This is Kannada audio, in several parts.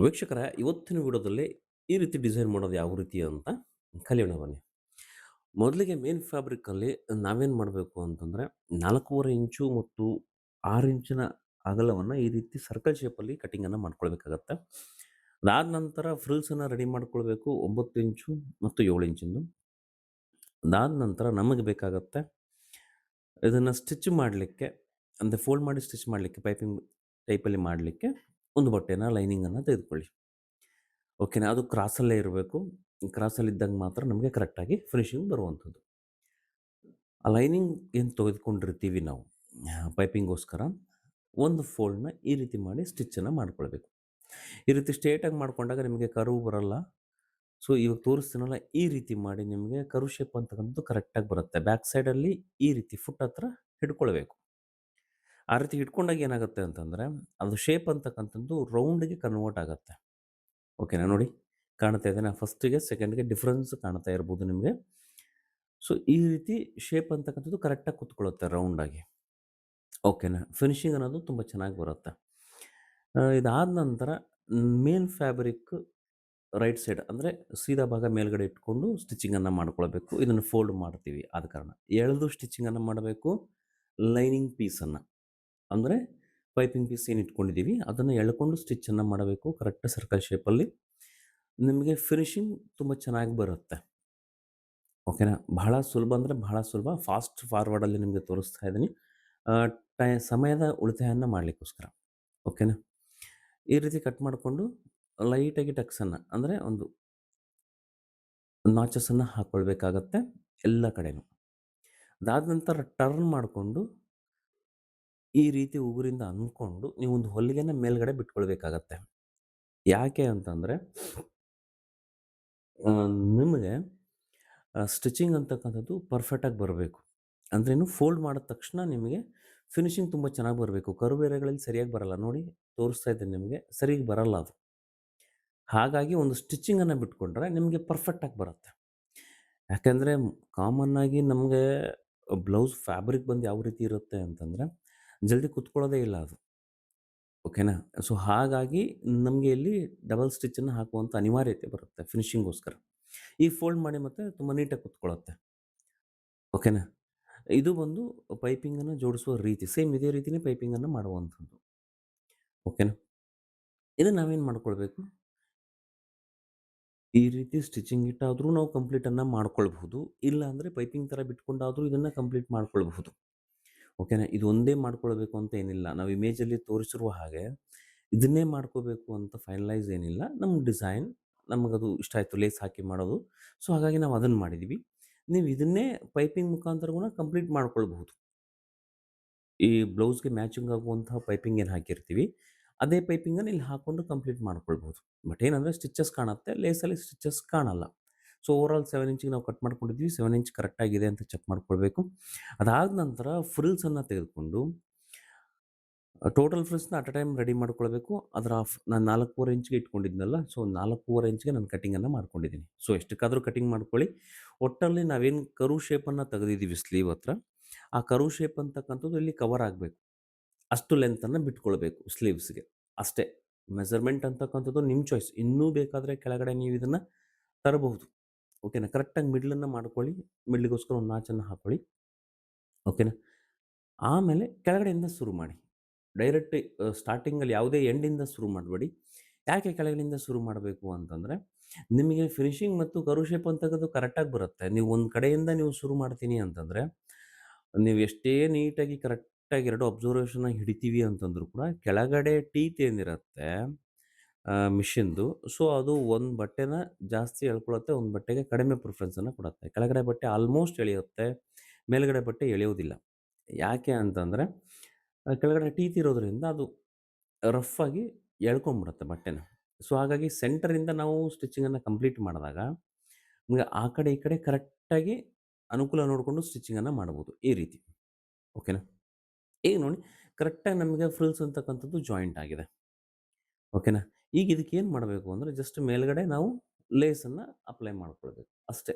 ವೀಕ್ಷಕರ ಇವತ್ತಿನ ವಿಡಿಯೋದಲ್ಲಿ ಈ ರೀತಿ ಡಿಸೈನ್ ಮಾಡೋದು ಯಾವ ರೀತಿ ಅಂತ ಕಲಿಯೋಣ ಬನ್ನಿ. ಮೊದಲಿಗೆ ಮೇನ್ ಫ್ಯಾಬ್ರಿಕ್ಕಲ್ಲಿ ನಾವೇನು ಮಾಡಬೇಕು ಅಂತಂದರೆ ನಾಲ್ಕೂವರೆ ಇಂಚು ಮತ್ತು ಆರು ಇಂಚಿನ ಅಗಲವನ್ನು ಈ ರೀತಿ ಸರ್ಕಲ್ ಶೇಪಲ್ಲಿ ಕಟಿಂಗನ್ನು ಮಾಡ್ಕೊಳ್ಬೇಕಾಗತ್ತೆ. ಅದಾದ ನಂತರ ಫ್ರಿಲ್ಸನ್ನು ರೆಡಿ ಮಾಡ್ಕೊಳ್ಬೇಕು ಒಂಬತ್ತು ಇಂಚು ಮತ್ತು ಏಳು ಇಂಚಿಂದು. ಅದಾದ ನಂತರ ನಮಗೆ ಬೇಕಾಗತ್ತೆ ಇದನ್ನು ಸ್ಟಿಚ್ ಮಾಡಲಿಕ್ಕೆ, ಅಂದರೆ ಫೋಲ್ಡ್ ಮಾಡಿ ಸ್ಟಿಚ್ ಮಾಡಲಿಕ್ಕೆ ಪೈಪಿಂಗ್ ಟೈಪಲ್ಲಿ ಮಾಡಲಿಕ್ಕೆ ಒಂದು ಬಟ್ಟೆನ ಲೈನಿಂಗನ್ನು ತೆಗೆದುಕೊಳ್ಳಿ. ಓಕೆನಾ? ಅದು ಕ್ರಾಸಲ್ಲೇ ಇರಬೇಕು. ಕ್ರಾಸಲ್ಲಿದ್ದಾಗ ಮಾತ್ರ ನಮಗೆ ಕರೆಕ್ಟಾಗಿ ಫಿನಿಶಿಂಗ್ ಬರುವಂಥದ್ದು. ಆ ಲೈನಿಂಗ್ ಏನು ತೆಗೆದುಕೊಂಡಿರ್ತೀವಿ ನಾವು? ಪೈಪಿಂಗೋಸ್ಕರ ಒಂದು ಫೋಲ್ಡ್ನ ಈ ರೀತಿ ಮಾಡಿ ಸ್ಟಿಚ್ಚನ್ನು ಮಾಡ್ಕೊಳ್ಬೇಕು. ಈ ರೀತಿ ಸ್ಟ್ರೇಟಾಗಿ ಮಾಡ್ಕೊಂಡಾಗ ನಿಮಗೆ ಕರ್ವ್ ಬರಲ್ಲ. ಸೊ, ಇವಾಗ ತೋರಿಸ್ತೀನಲ್ಲ, ಈ ರೀತಿ ಮಾಡಿ ನಿಮಗೆ ಕರು ಶೇಪ್ ಅಂತಕ್ಕಂಥದ್ದು ಕರೆಕ್ಟಾಗಿ ಬರುತ್ತೆ. ಬ್ಯಾಕ್ ಸೈಡಲ್ಲಿ ಈ ರೀತಿ ಫುಟ್ ಹತ್ರ ಹಿಡ್ಕೊಳ್ಬೇಕು. ಆ ರೀತಿ ಇಟ್ಕೊಂಡಾಗ ಏನಾಗುತ್ತೆ ಅಂತಂದರೆ, ಅದು ಶೇಪ್ ಅಂತಕ್ಕಂಥದ್ದು ರೌಂಡಿಗೆ ಕನ್ವರ್ಟ್ ಆಗುತ್ತೆ. ಓಕೆನಾ ನೋಡಿ, ಕಾಣ್ತಾ ಇದೆ. ನಾನು ಫಸ್ಟಿಗೆ ಸೆಕೆಂಡ್ಗೆ ಡಿಫ್ರೆನ್ಸ್ ಕಾಣ್ತಾ ಇರ್ಬೋದು ನಿಮಗೆ. ಸೊ ಈ ರೀತಿ ಶೇಪ್ ಅಂತಕ್ಕಂಥದ್ದು ಕರೆಕ್ಟಾಗಿ ಕುತ್ಕೊಳ್ಳುತ್ತೆ ರೌಂಡಾಗಿ ಓಕೆನಾ ಫಿನಿಶಿಂಗ್ ಅನ್ನೋದು ತುಂಬ ಚೆನ್ನಾಗಿ ಬರುತ್ತೆ. ಇದಾದ ನಂತರ ಮೇನ್ ಫ್ಯಾಬ್ರಿಕ್ ರೈಟ್ ಸೈಡ್ ಅಂದರೆ ಸೀದಾ ಭಾಗ ಮೇಲ್ಗಡೆ ಇಟ್ಕೊಂಡು ಸ್ಟಿಚಿಂಗನ್ನು ಮಾಡ್ಕೊಳ್ಬೇಕು. ಇದನ್ನು ಫೋಲ್ಡ್ ಮಾಡ್ತೀವಿ ಆದ ಕಾರಣ. ಎಳೆದು ಸ್ಟಿಚಿಂಗನ್ನು ಮಾಡಬೇಕು. ಲೈನಿಂಗ್ ಪೀಸನ್ನು ಅಂದರೆ ಪೈಪಿಂಗ್ ಪೀಸ್ ಏನು ಇಟ್ಕೊಂಡಿದ್ದೀವಿ, ಅದನ್ನು ಎಳ್ಕೊಂಡು ಸ್ಟಿಚ್ಚನ್ನು ಮಾಡಬೇಕು ಕರೆಕ್ಟ್ ಸರ್ಕಲ್ ಶೇಪಲ್ಲಿ ನಿಮಗೆ ಫಿನಿಶಿಂಗ್ ತುಂಬ ಚೆನ್ನಾಗಿ ಬರುತ್ತೆ. ಓಕೆನಾ ಬಹಳ ಸುಲಭ ಅಂದರೆ ಬಹಳ ಸುಲಭ. ಫಾಸ್ಟ್ ಫಾರ್ವರ್ಡಲ್ಲಿ ನಿಮಗೆ ತೋರಿಸ್ತಾ ಇದ್ದೀನಿ. ಟೈ, ಸಮಯದ ಉಳಿತಾಯವನ್ನು ಮಾಡಲಿಕ್ಕೋಸ್ಕರ. ಓಕೆನಾ ಈ ರೀತಿ ಕಟ್ ಮಾಡಿಕೊಂಡು ಲೈಟಾಗಿ ಟಕ್ಸನ್ನು ಅಂದರೆ ಒಂದು ನಾಚಸನ್ನು ಹಾಕ್ಕೊಳ್ಬೇಕಾಗತ್ತೆ ಎಲ್ಲ ಕಡೆನೂ. ಅದಾದ ನಂತರ ಟರ್ನ್ ಮಾಡಿಕೊಂಡು ಈ ರೀತಿ ಉಗುರಿಂದ ಅಂದ್ಕೊಂಡು ನೀವು ಒಂದು ಹೊಲಿಗೆನ ಮೇಲ್ಗಡೆ ಬಿಟ್ಕೊಳ್ಬೇಕಾಗತ್ತೆ. ಯಾಕೆ ಅಂತಂದರೆ ನಿಮಗೆ ಸ್ಟಿಚಿಂಗ್ ಅಂತಕ್ಕಂಥದ್ದು ಪರ್ಫೆಕ್ಟಾಗಿ ಬರಬೇಕು. ಅಂದ್ರೇನು ಫೋಲ್ಡ್ ಮಾಡಿದ ತಕ್ಷಣ ನಿಮಗೆ ಫಿನಿಶಿಂಗ್ ತುಂಬ ಚೆನ್ನಾಗಿ ಬರಬೇಕು. ಕರುಬೇರೆಗಳಲ್ಲಿ ಸರಿಯಾಗಿ ಬರಲ್ಲ. ನೋಡಿ, ತೋರಿಸ್ತಾ ಇದ್ದೀನಿ ನಿಮಗೆ, ಸರಿಯಾಗಿ ಬರಲ್ಲ ಅದು. ಹಾಗಾಗಿ ಒಂದು ಸ್ಟಿಚಿಂಗನ್ನು ಬಿಟ್ಕೊಂಡ್ರೆ ನಿಮಗೆ ಪರ್ಫೆಕ್ಟಾಗಿ ಬರುತ್ತೆ. ಯಾಕೆಂದರೆ ಕಾಮನ್ನಾಗಿ ನಮಗೆ ಬ್ಲೌಸ್ ಫ್ಯಾಬ್ರಿಕ್ ಬಂದು ಯಾವ ರೀತಿ ಇರುತ್ತೆ ಅಂತಂದರೆ ಜಲ್ದಿ ಕುತ್ಕೊಳ್ಳೋದೇ ಇಲ್ಲ ಅದು. ಓಕೆನಾ? ಸೊ, ಹಾಗಾಗಿ ನಮಗೆ ಇಲ್ಲಿ ಡಬಲ್ ಸ್ಟಿಚ್ಚನ್ನು ಹಾಕುವಂಥ ಅನಿವಾರ್ಯತೆ ಬರುತ್ತೆ ಫಿನಿಶಿಂಗೋಸ್ಕರ ಈ ಫೋಲ್ಡ್ ಮಾಡಿ ಮತ್ತೆ ತುಂಬ ನೀಟಾಗಿ ಕುತ್ಕೊಳ್ಳುತ್ತೆ. ಓಕೆನಾ? ಇದು ಬಂದು ಪೈಪಿಂಗನ್ನು ಜೋಡಿಸುವ ರೀತಿ, ಸೇಮ್ ಇದೇ ರೀತಿಯೇ ಪೈಪಿಂಗನ್ನು ಮಾಡುವಂಥದ್ದು. ಓಕೆನಾ? ಇದನ್ನು ನಾವೇನು ಮಾಡ್ಕೊಳ್ಬೇಕು? ಈ ರೀತಿ ಸ್ಟಿಚಿಂಗ್ ಇಟ್ಟಾದರೂ ನಾವು ಕಂಪ್ಲೀಟನ್ನು ಮಾಡ್ಕೊಳ್ಬಹುದು ಇಲ್ಲ ಅಂದರೆ ಪೈಪಿಂಗ್ ಥರ ಬಿಟ್ಕೊಂಡಾದರೂ ಇದನ್ನು ಕಂಪ್ಲೀಟ್ ಮಾಡ್ಕೊಳ್ಬಹುದು. ಓಕೆನಾ? ಇದು ಒಂದೇ ಮಾಡ್ಕೊಳ್ಬೇಕು ಅಂತ ಏನಿಲ್ಲ. ನಾವು ಇಮೇಜಲ್ಲಿ ತೋರಿಸಿರುವ ಹಾಗೆ ಇದನ್ನೇ ಮಾಡ್ಕೋಬೇಕು ಅಂತ ಫೈನಲೈಸ್ ಏನಿಲ್ಲ. ನಮ್ಮ ಡಿಸೈನ್ ನಮಗದು ಇಷ್ಟ ಆಯಿತು. ಲೇಸ್ ಹಾಕಿ ಮಾಡೋದು. ಸೊ ಹಾಗಾಗಿ ನಾವು ಅದನ್ನು ಮಾಡಿದ್ದೀವಿ ನೀವು ಇದನ್ನೇ ಪೈಪಿಂಗ್ ಮುಖಾಂತರ ಕೂಡ ಕಂಪ್ಲೀಟ್ ಮಾಡ್ಕೊಳ್ಬಹುದು. ಈ ಬ್ಲೌಸ್ಗೆ ಮ್ಯಾಚಿಂಗ್ ಆಗುವಂತಹ ಪೈಪಿಂಗ್ ಏನು ಹಾಕಿರ್ತೀವಿ, ಅದೇ ಪೈಪಿಂಗನ್ನು ಇಲ್ಲಿ ಹಾಕ್ಕೊಂಡು ಕಂಪ್ಲೀಟ್ ಮಾಡ್ಕೊಳ್ಬೋದು ಬಟ್ ಏನಂದರೆ ಸ್ಟಿಚಸ್ ಕಾಣುತ್ತೆ. ಲೇಸಲ್ಲಿ ಸ್ಟಿಚಸ್ ಕಾಣಲ್ಲ. ಸೊ ಓವರಾಲ್ ಸೆವೆನ್ ಇಂಚಿಗೆ ನಾವು ಕಟ್ ಮಾಡ್ಕೊಂಡಿದ್ವಿ ಸೆವೆನ್ ಇಂಚ್ ಕರೆಕ್ಟಾಗಿದೆ ಅಂತ ಚೆಕ್ ಮಾಡ್ಕೊಳ್ಬೇಕು. ಅದಾದ ನಂತರ ಫ್ರಿಲ್ಸನ್ನು ತೆಗೆದುಕೊಂಡು ಟೋಟಲ್ ಫ್ರಿಲ್ಸ್ನ ಅಟ್ ಅ ಟೈಮ್ ರೆಡಿ ಮಾಡ್ಕೊಳ್ಬೇಕು. ಅದರ ನಾನು ನಾಲ್ಕೂವರೆ ಇಂಚ್ಗೆ ಇಟ್ಕೊಂಡಿದ್ನಲ್ಲ, ಸೊ ನಾಲ್ಕೂವರೆ ಇಂಚ್ಗೆ ನಾನು ಕಟಿಂಗನ್ನು ಮಾಡ್ಕೊಂಡಿದ್ದೀನಿ. ಸೊ ಎಷ್ಟಕ್ಕಾದರೂ ಕಟಿಂಗ್ ಮಾಡ್ಕೊಳ್ಳಿ. ಒಟ್ಟಲ್ಲಿ ನಾವೇನು ಕರು ಶೇಪನ್ನು ತೆಗೆದಿದ್ದೀವಿ ಸ್ಲೀವ್ ಹತ್ರ, ಆ ಕರು ಶೇಪ್ ಅಂತಕ್ಕಂಥದ್ದು ಇಲ್ಲಿ ಕವರ್ ಆಗಬೇಕು. ಅಷ್ಟು ಲೆಂತನ್ನು ಬಿಟ್ಕೊಳ್ಬೇಕು ಸ್ಲೀವ್ಸ್ಗೆ ಅಷ್ಟೇ. ಮೆಜರ್ಮೆಂಟ್ ಅಂತಕ್ಕಂಥದ್ದು ನಿಮ್ಮ ಚಾಯ್ಸ್ ಇನ್ನೂ ಬೇಕಾದರೆ ಕೆಳಗಡೆ ನೀವು ಇದನ್ನು ತರಬಹುದು. ಓಕೆನಾ? ಕರೆಕ್ಟಾಗಿ ಮಿಡ್ಲನ್ನು ಮಾಡ್ಕೊಳ್ಳಿ, ಮಿಡ್ಲಿಗೋಸ್ಕರ ಒಂದು ನಾಚನ್ನು ಹಾಕ್ಕೊಳ್ಳಿ ಓಕೆನಾ? ಆಮೇಲೆ ಕೆಳಗಡೆಯಿಂದ ಶುರು ಮಾಡಿ. ಡೈರೆಕ್ಟ್ ಸ್ಟಾರ್ಟಿಂಗಲ್ಲಿ ಯಾವುದೇ ಎಂಡಿಂದ ಶುರು ಮಾಡಬೇಡಿ. ಯಾಕೆ ಕೆಳಗಡೆಯಿಂದ ಶುರು ಮಾಡಬೇಕು ಅಂತಂದರೆ, ನಿಮಗೆ ಫಿನಿಶಿಂಗ್ ಮತ್ತು ಕರು ಶೇಪ್ ಅಂತಕ್ಕಂಥದ್ದು ಕರೆಕ್ಟಾಗಿ ಬರುತ್ತೆ. ನೀವು ಒಂದು ಕಡೆಯಿಂದ ನೀವು ಶುರು ಮಾಡ್ತೀನಿ ಅಂತಂದರೆ, ನೀವು ಎಷ್ಟೇ ನೀಟಾಗಿ ಕರೆಕ್ಟಾಗಿ ಎರಡು ಅಬ್ಸರ್ವೇಷನ್ನ ಹಿಡಿತೀವಿ ಅಂತಂದ್ರೂ ಕೂಡ ಕೆಳಗಡೆ ಟೀತ್ ಏನಿರುತ್ತೆ ಮಿಷಿನ್ದು. ಸೊ, ಅದು ಒಂದು ಬಟ್ಟೆನ ಜಾಸ್ತಿ ಎಳ್ಕೊಳ್ಳುತ್ತೆ ಒಂದು ಬಟ್ಟೆಗೆ ಕಡಿಮೆ ಪ್ರಿಫರೆನ್ಸನ್ನು ಕೊಡುತ್ತೆ. ಕೆಳಗಡೆ ಬಟ್ಟೆ ಆಲ್ಮೋಸ್ಟ್ ಎಳೆಯುತ್ತೆ, ಮೇಲ್ಗಡೆ ಬಟ್ಟೆ ಎಳೆಯೋದಿಲ್ಲ ಯಾಕೆ ಅಂತಂದರೆ ಕೆಳಗಡೆ ಟೀತ್ ಇರೋದ್ರಿಂದ ಅದು ರಫ್ ಆಗಿ ಎಳ್ಕೊಂಬಿಡುತ್ತೆ ಬಟ್ಟೆನ. ಸೊ, ಹಾಗಾಗಿ ಸೆಂಟರಿಂದ ನಾವು ಸ್ಟಿಚಿಂಗನ್ನು ಕಂಪ್ಲೀಟ್ ಮಾಡಿದಾಗ, ನಮಗೆ ಆ ಕಡೆ ಈ ಕಡೆ ಕರೆಕ್ಟಾಗಿ ಅನುಕೂಲ ನೋಡಿಕೊಂಡು ಸ್ಟಿಚಿಂಗನ್ನು ಮಾಡ್ಬೋದು ಈ ರೀತಿ. ಓಕೆನಾ? ಈಗ ನೋಡಿ ಕರೆಕ್ಟಾಗಿ ನಮಗೆ ಫ್ರಿಲ್ಸ್ ಅಂತಕ್ಕಂಥದ್ದು ಜಾಯಿಂಟ್ ಆಗಿದೆ. ಓಕೆನಾ? ಈಗ ಇದಕ್ಕೆ ಏನು ಮಾಡಬೇಕು ಅಂದರೆ ಜಸ್ಟ್ ಮೇಲ್ಗಡೆ ನಾವು ಲೇಸನ್ನು ಅಪ್ಲೈ ಮಾಡ್ಕೊಳ್ಬೇಕು ಅಷ್ಟೇ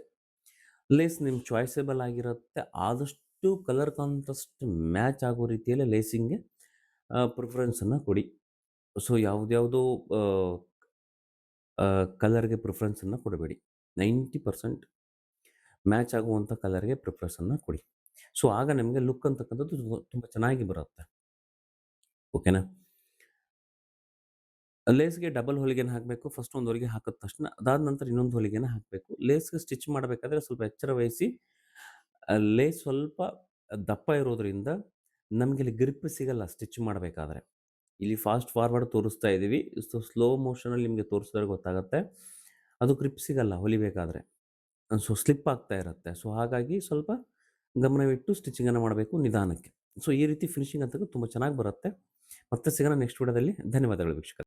ಲೇಸ್ ನಿಮ್ಮ ಚಾಯ್ಸೇಬಲ್ ಆಗಿರುತ್ತೆ ಆದಷ್ಟು ಕಲರ್ ಕಾಂಟ್ರಾಸ್ಟ್ ಮ್ಯಾಚ್ ಆಗೋ ರೀತಿಯಲ್ಲಿ ಲೇಸಿಂಗ್ಗೆ ಪ್ರಿಫರೆನ್ಸನ್ನು ಕೊಡಿ ಸೊ ಯಾವುದ್ಯಾವುದೋ ಕಲರ್‌ಗೆ ಪ್ರಿಫರೆನ್ಸನ್ನು ಕೊಡಬೇಡಿ. 90% ಮ್ಯಾಚ್ ಆಗುವಂಥ ಕಲರ್‌ಗೆ ಪ್ರಿಫರೆನ್ಸನ್ನು ಕೊಡಿ. ಸೊ, ಆಗ ನಿಮಗೆ ಲುಕ್ ಅಂತಕ್ಕಂಥದ್ದು ತುಂಬ ಚೆನ್ನಾಗಿ ಬರುತ್ತೆ. ಓಕೆನಾ? ಲೇಸ್‌ಗೆ ಡಬಲ್ ಹೊಲಿಗೆನ ಹಾಕಬೇಕು. ಫಸ್ಟ್ ಒಂದು ಹೊಲಿಗೆ ಹಾಕಿದ ತಕ್ಷಣ ಅದಾದ ನಂತರ ಇನ್ನೊಂದು ಹೊಲಿಗೆನ ಹಾಕಬೇಕು. ಲೇಸ್‌ಗೆ ಸ್ಟಿಚ್ ಮಾಡಬೇಕಾದ್ರೆ ಸ್ವಲ್ಪ ಎಚ್ಚರ ವಹಿಸಿ ಲೇಸ್ ಸ್ವಲ್ಪ ದಪ್ಪ ಇರೋದ್ರಿಂದ ನಮಗೆ ಇಲ್ಲಿ ಗ್ರಿಪ್ ಸಿಗಲ್ಲ ಸ್ಟಿಚ್ ಮಾಡಬೇಕಾದ್ರೆ. ಇಲ್ಲಿ ಫಾಸ್ಟ್ ಫಾರ್ವರ್ಡ್ ತೋರಿಸ್ತಾ ಇದ್ದೀವಿ. ಸೊ, ಸ್ಲೋ ಮೋಷನಲ್ಲಿ ನಿಮಗೆ ತೋರಿಸಿದ್ರೆ ಗೊತ್ತಾಗುತ್ತೆ. ಅದು ಗ್ರಿಪ್ ಸಿಗಲ್ಲ ಹೊಲಿಬೇಕಾದ್ರೆ. ಸೊ, ಸ್ಲಿಪ್ ಆಗ್ತಾ ಇರುತ್ತೆ. ಸೊ, ಹಾಗಾಗಿ ಸ್ವಲ್ಪ ಗಮನವಿಟ್ಟು ಸ್ಟಿಚಿಂಗನ್ನು ಮಾಡಬೇಕು ನಿಧಾನಕ್ಕೆ. ಸೊ, ಈ ರೀತಿ ಫಿನಿಶಿಂಗ್ ಅಂತ ತುಂಬ ಚೆನ್ನಾಗಿ ಬರುತ್ತೆ. ಮತ್ತೆ ಸಿಗೋಣ ನೆಕ್ಸ್ಟ್ ವಿಡಿಯೋದಲ್ಲಿ. ಧನ್ಯವಾದಗಳು ವೀಕ್ಷಕರೇ.